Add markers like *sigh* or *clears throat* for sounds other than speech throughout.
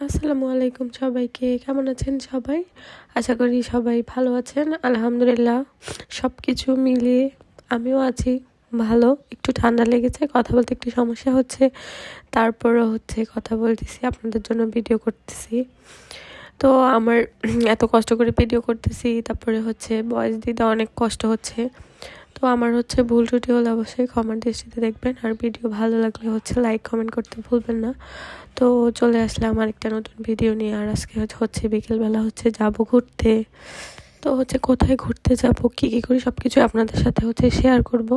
আসসালামু আলাইকুম সবাইকে, কেমন আছেন সবাই? আশা করি সবাই ভালো আছেন। আলহামদুলিল্লাহ সব কিছু মিলিয়ে আমিও আছি ভালো। একটু ঠান্ডা লেগেছে, কথা বলতে একটু সমস্যা হচ্ছে। তারপরও হচ্ছে কথা বলতেছি, আপনাদের জন্য ভিডিও করতেছি। তো আমার এত কষ্ট করে ভিডিও করতেছি, তারপরে হচ্ছে বয়স দিতে অনেক কষ্ট হচ্ছে। তো আমার হচ্ছে ভুল ত্রুটি হলে অবশ্যই ক্ষমার দৃষ্টিতে দেখবেন। আর ভিডিও ভালো লাগলে হচ্ছে লাইক কমেন্ট করতে ভুলবেন না। তো চলে আসলাম আরেকটা নতুন ভিডিও নিয়ে। আর আজকে হচ্ছে বিকেলবেলা হচ্ছে যাব ঘুরতে। তো হচ্ছে কোথায় ঘুরতে যাব, কী কী করি সব কিছু আপনাদের সাথে হচ্ছে শেয়ার করব।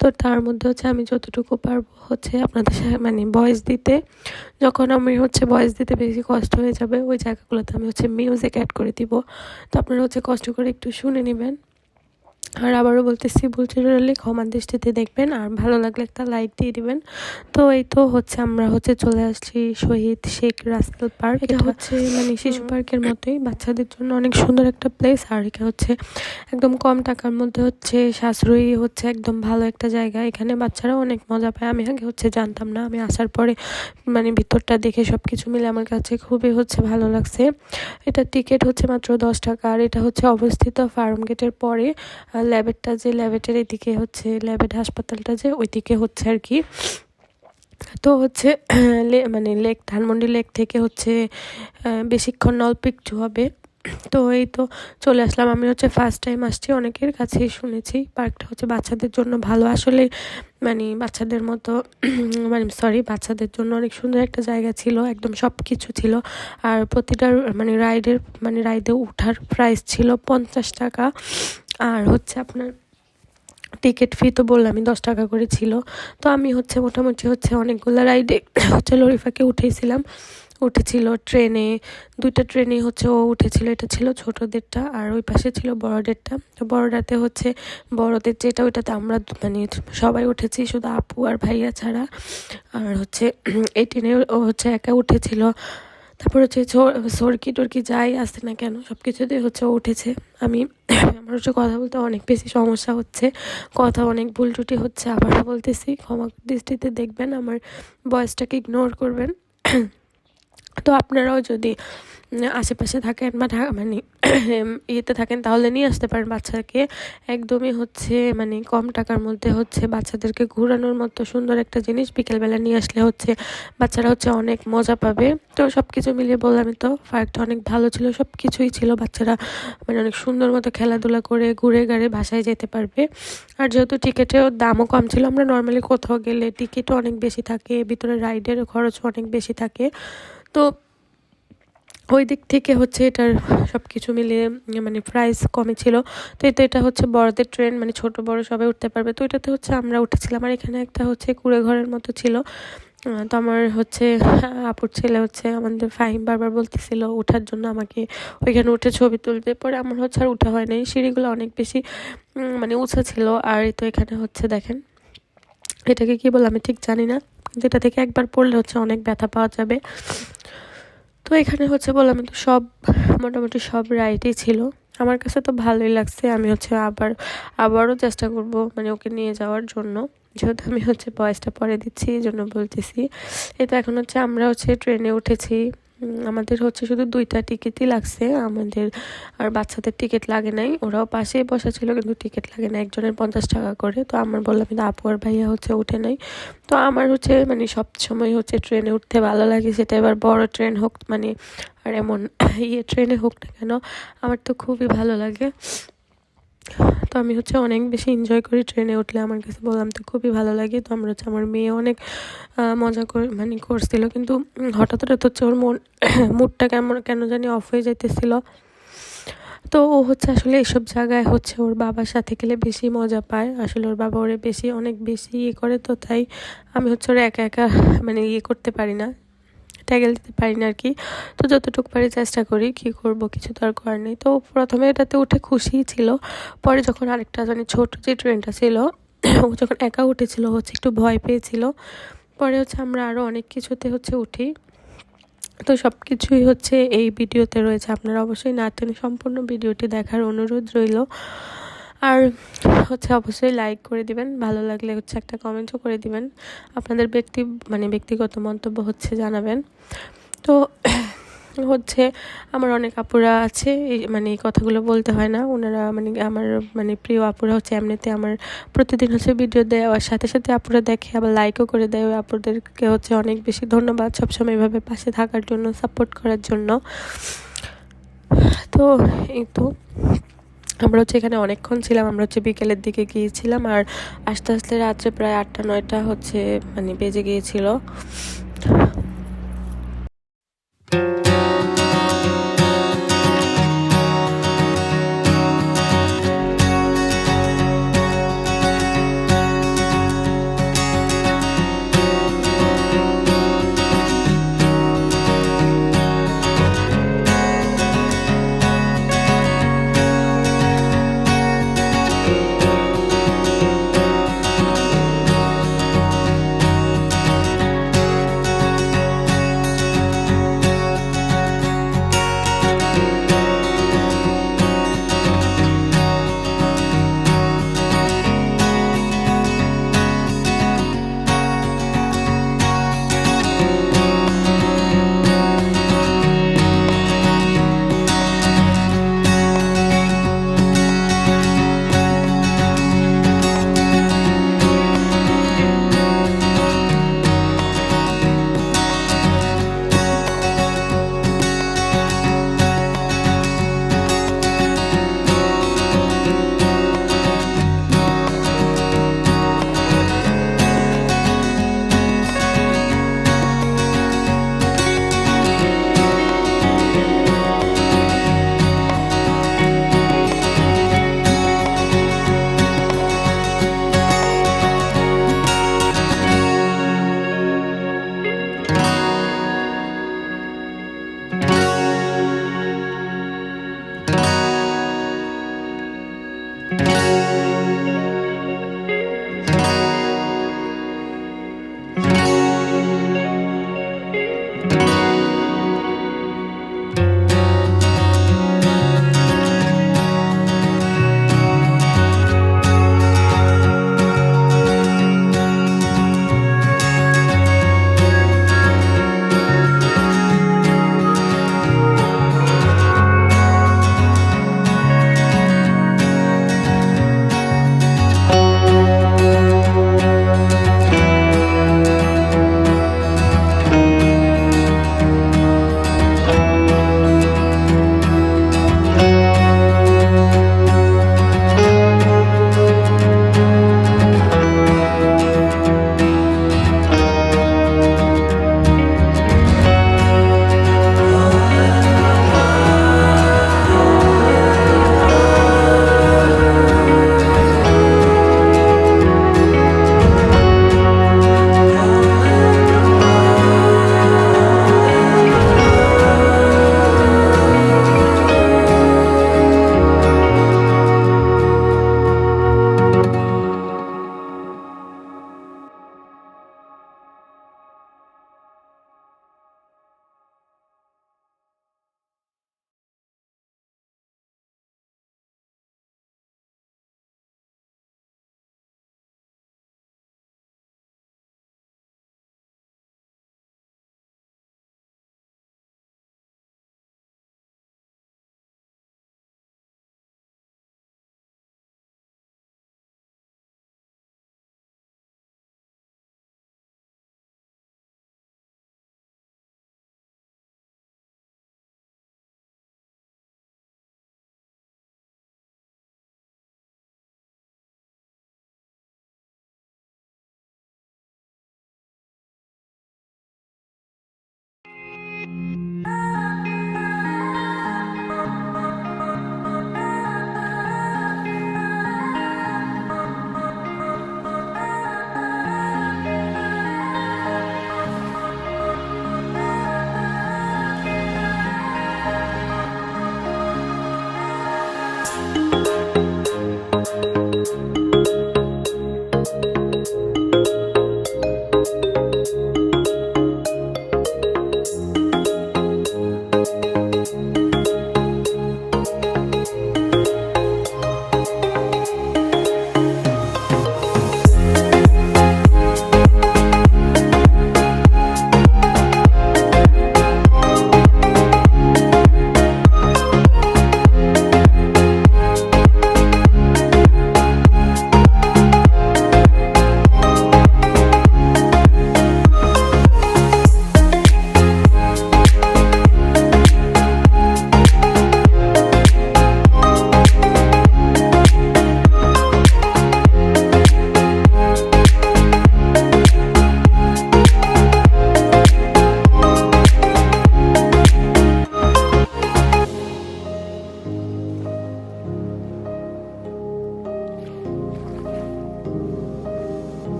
তো তার মধ্যে হচ্ছে আমি যতটুকু পারব হচ্ছে আপনাদের সাথে মানে ভয়েস দিতে। যখন আমি হচ্ছে ভয়েস দিতে বেশি কষ্ট হয়ে যাবে, ওই জায়গাগুলোতে আমি হচ্ছে মিউজিক অ্যাড করে দিব। তো আপনারা হচ্ছে কষ্ট করে একটু শুনে নেবেন। আর আবারও বলতেছি ভুল চ্যানেলে ক্ষমার দৃষ্টিতে দেখবেন আর ভালো লাগলে একটা লাইক দিয়ে দিবেন। তো এই তো হচ্ছে আমরা হচ্ছে চলে আসছি শহীদ শেখ রাসেল পার্ক। এটা হচ্ছে মানে শিশু পার্কের মতোই বাচ্চাদের জন্য অনেক সুন্দর একটা প্লেস আর এটা হচ্ছে একদম কম টাকার মধ্যে হচ্ছে সাশ্রয়ী হচ্ছে একদম ভালো একটা জায়গা। এখানে বাচ্চারা অনেক মজা পায়। আমি আগে হচ্ছে জানতাম না আমি আসার পরে মানে ভিতরটা দেখে সব কিছু মিলে আমার কাছে খুবই হচ্ছে ভালো লাগছে। এটা টিকিট হচ্ছে মাত্র দশ টাকা আর এটা হচ্ছে অবস্থিত ফার্ম গেটের পরে। ল্যাবেরটা যে ল্যাবেটের এদিকে হচ্ছে ল্যাবেট হাসপাতালটা যে ওইদিকে হচ্ছে আর কি। তো হচ্ছে মানে লেক, ধানমন্ডি লেক থেকে হচ্ছে বেশিক্ষণ অল্প একটু হবে। তো এই তো চলে আসলাম। আমি হচ্ছে ফার্স্ট টাইম আসছি, অনেকের কাছেই শুনেছি। পার্কটা হচ্ছে বাচ্চাদের জন্য ভালো। আসলে মানে বাচ্চাদের মতো মানে সরি বাচ্চাদের জন্য অনেক সুন্দর একটা জায়গা ছিল, একদম সব কিছু ছিল। আর প্রতিটা মানে রাইডের মানে রাইডে উঠার প্রাইস ছিল পঞ্চাশ টাকা। আর হচ্ছে আপনার টিকিট ফি তো বললামই, দশ টাকা করে ছিল। তো আমি হচ্ছে মোটামুটি হচ্ছে অনেকগুলো রাইডে হচ্ছে লরিফাকে উঠেছিলাম। উঠেছিল ট্রেনে, দুইটা ট্রেনে হচ্ছে ও উঠেছিল, এটা ছিল ছোটোদেরটা আর ওই পাশে ছিল বড়দেরটা। তো বড়টাতে হচ্ছে, বড়দের যেটা ওইটাতে আমরা মানে সবাই উঠেছি, শুধু আপু আর ভাইয়া ছাড়া। আর হচ্ছে *clears throat* এই ট্রেনে ও হচ্ছে একা উঠেছিল। তারপর হচ্ছে সরকি টরকি যাই আসতে না কেন সব কিছুতেই হচ্ছে উঠেছে। আমি, আমার হচ্ছে কথা বলতে অনেক বেশি সমস্যা হচ্ছে, কথা অনেক ভুল টুটি হচ্ছে, আবার বলতেছি, ক্ষমা দৃষ্টিতে দেখবেন, আমার বয়সটাকে ইগনোর করবেন। তো আপনারাও যদি আশেপাশে থাকেন বা মানে *clears throat* ইয়েতে থাকেন, তাহলে নিয়ে আসতে পারেন বাচ্চাকে। একদমই হচ্ছে মানে কম টাকার মধ্যে হচ্ছে বাচ্চাদেরকে ঘোরানোর মতো সুন্দর একটা জিনিস বিকেলবেলা নিয়ে আসলে হচ্ছে বাচ্চারা হচ্ছে অনেক মজা পাবে। তো সব কিছু মিলিয়ে বললাম তো, পার্কটা অনেক ভালো ছিল সব কিছুই ছিল। বাচ্চারা মানে অনেক সুন্দর মতো খেলাধুলা করে ঘুরে গাড়ে বাসায় যেতে পারবে। আর যেহেতু টিকিটের দামও কম ছিল, আমরা নর্মালি কোথাও গেলে টিকিটও অনেক বেশি থাকে, ভিতরে রাইডের খরচও অনেক বেশি থাকে। তো ওই দিক থেকে হচ্ছে এটার সব কিছু মিলিয়ে মানে প্রাইস কমে ছিল। তো এটা এটা হচ্ছে বড়দের ট্রেন মানে ছোট বড় সবাই উঠতে পারবে। তো এটাতে হচ্ছে আমরা উঠেছিলাম। আর এখানে একটা হচ্ছে কুড়ে ঘরের মতো ছিল। তো আমার হচ্ছে, আপুর ছেলে হচ্ছে আমাদের ফাহিম বারবার বলতেছিল ওঠার জন্য আমাকে ওইখানে উঠে ছবি তুলতে। পরে আমার হচ্ছে আর উঠা হয় নাই। সিঁড়িগুলো অনেক বেশি মানে উঁচা ছিল। আর তো এখানে হচ্ছে দেখেন, এটাকে কি বলে আমি ঠিক জানি না। যেটা থেকে একবার পড়লে হচ্ছে অনেক ব্যথা পাওয়া যাবে। তো এখানে হচ্ছে বললাম তো সব, মোটামুটি সব রাইটই ছিল। আমার কাছে তো ভালোই লাগছে, আমি হচ্ছে আবার, আবারও চেষ্টা করব মানে ওকে নিয়ে যাওয়ার জন্য। যেহেতু আমি হচ্ছে বয়সটা পরে দিচ্ছি, এই জন্য বলতেছি। এটা এখন হচ্ছে আমরা হচ্ছে ট্রেনে উঠেছি। আমাদের হচ্ছে শুধু দুইটা টিকিটই লাগছে। আমাদের আর বাচ্চাদের টিকিট লাগে নাই। ওরাও পাশেই বসা ছিল কিন্তু টিকিট লাগে না একজনের পঞ্চাশ টাকা করে। তো আমার বললাম কিন্তু আপু আর ভাইয়া হচ্ছে উঠে নাই। তো আমার হচ্ছে মানে সব সময় হচ্ছে ট্রেনে উঠতে ভালো লাগে। সেটা এবার বড় ট্রেন হোক মানে আর এমন ইয়ে ট্রেনে হোক না কেন, আমার তো খুবই ভালো লাগে। তো আমি হচ্ছে অনেক বেশি এনজয় করি ট্রেনে উঠলে। আমার কাছে বললাম তো খুবই ভালো লাগে, তো আমরা হচ্ছে আমার মেয়ে অনেক মজা করে মানে করছিল। কিন্তু হঠাৎ হঠাৎ হচ্ছে ওর মন *coughs* মুডটা কেমন, কেন জানি অফ হয়ে যাইতেছিল। তো ও হচ্ছে আসলে এসব জায়গায় হচ্ছে ওর বাবার সাথে গেলে বেশি মজা পায়। আসলে ওর বাবা ওরে বেশি, অনেক বেশি ইয়ে করে, তো তাই আমি হচ্ছে ওরা একা একা মানে ইয়ে করতে পারি না। ট্যাগেল দিতে পারি না আর কি। তো যতটুকু পারি চেষ্টা করি, কি করব কিছু তো আর করার নেই। তো প্রথমে এটাতে উঠে খুশিই ছিল। পরে যখন আরেকটা মানে ছোট যে ট্রেনটা ছিল, ও যখন একা উঠেছিল, হচ্ছে একটু ভয় পেয়েছিল। পরে হচ্ছে আমরা আরও অনেক কিছুতে হচ্ছে উঠি। তো সব কিছুই হচ্ছে এই ভিডিওতে রয়েছে। আপনারা অবশ্যই না সম্পূর্ণ ভিডিওটি দেখার অনুরোধ রইল। আর হচ্ছে অবশ্যই লাইক করে দিবেন। ভালো লাগলে হচ্ছে একটা কমেন্টও করে দিবেন। আপনাদের ব্যক্তি মানে ব্যক্তিগত মন্তব্য হচ্ছে জানাবেন। তো *clears throat* হচ্ছে আমার অনেক আপুরা আছে মানে এই কথাগুলো বলতে হয় না। ওনারা মানে আমার মানে প্রিয় আপুরা হচ্ছে এমনিতে আমার প্রতিদিন হচ্ছে ভিডিও দেওয়ার সাথে সাথে আপুরা দেখে, আবার লাইকও করে দেয়। ওই আপুদেরকে হচ্ছে অনেক বেশি ধন্যবাদ সবসময় এভাবে পাশে থাকার জন্য সাপোর্ট করার জন্য। তো এই তো আমরা হচ্ছে এখানে অনেকক্ষণ ছিলাম, আমরা হচ্ছে বিকেলের দিকে গিয়েছিলাম আর আস্তে আস্তে রাত্রে প্রায় আটটা, নয়টা হচ্ছে মানে বেজে গিয়েছিল।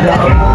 তো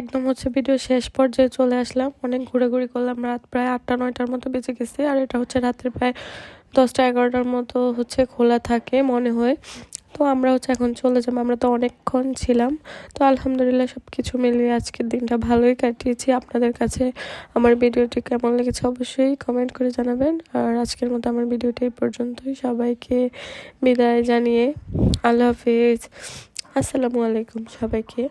একদম হচ্ছে ভিডিও শেষ পর্যায়ে চলে আসলাম। অনেক ঘোরাঘুরি করলাম। রাত প্রায় আটটা, নয়টার মতো বেঁচে গেছে। আর এটা হচ্ছে রাত্রে প্রায় দশটা, এগারোটার মতো হচ্ছে খোলা থাকে মনে হয়। তো আমরা হচ্ছে এখন চলে যাব। আমরা তো অনেকক্ষণ ছিলাম। তো আলহামদুলিল্লাহ সব কিছু মিলিয়ে আজকের দিনটা ভালোই কাটিয়েছি। আপনাদের কাছে আমার ভিডিওটি কেমন লেগেছে অবশ্যই কমেন্ট করে জানাবেন। আর আজকের মতো আমার ভিডিওটি এই পর্যন্তই। সবাইকে বিদায় জানিয়ে আল্লাহ হাফিজ। আসসালামু আলাইকুম সবাইকে।